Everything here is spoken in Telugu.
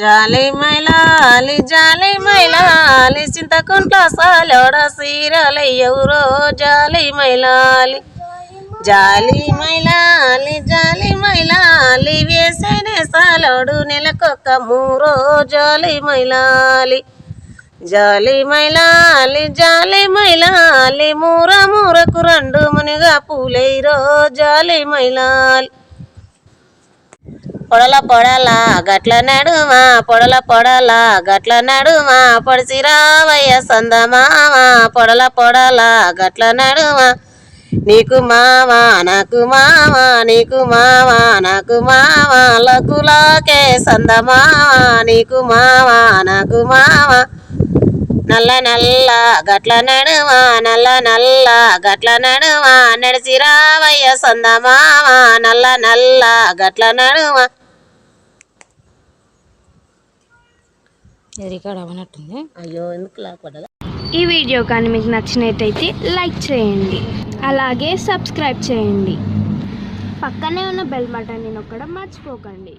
జాలి మైలాలి జాలి మైలాలి చింతకుంట్ల సాలోడ సీరలయ్యవురో జాలి మైలాలి. జాలి మైలాలి జాలి మైలాలి వేసేనే సాలోడు నెలకొక్క మూరో జాలి మైలాలి. జాలి మైలాలి జాలి మైలాలి మూర మూరకు రెండు మునిగా పూలైరో జాలి మైలాలి. పొడల పొడల గట్ల నడుమా పొడల పొడల గట్ల నడుమా పొడిసి రావయ్య సందమామ పొడల పొడల గట్ల నడుమా. నీకు మావా నాకు మావా నీకు మావా నాకు మావా లకులాకే సందమామ. నీకు మావా నాకు మావా నల్ల నల్ల గట్ల నడుమా నల్ల నల్ల గట్ల నడుమా నడిచి రావయ్య సందమామ నల్ల నల్ల గట్ల అవనట్టుంది అయ్యో ఎందుకు ఈ వీడియో కానీ మీకు నచ్చినట్టయితే లైక్ చేయండి. అలాగే సబ్స్క్రైబ్ చేయండి. పక్కనే ఉన్న బెల్ బటన్ని నొక్కడం మర్చిపోకండి.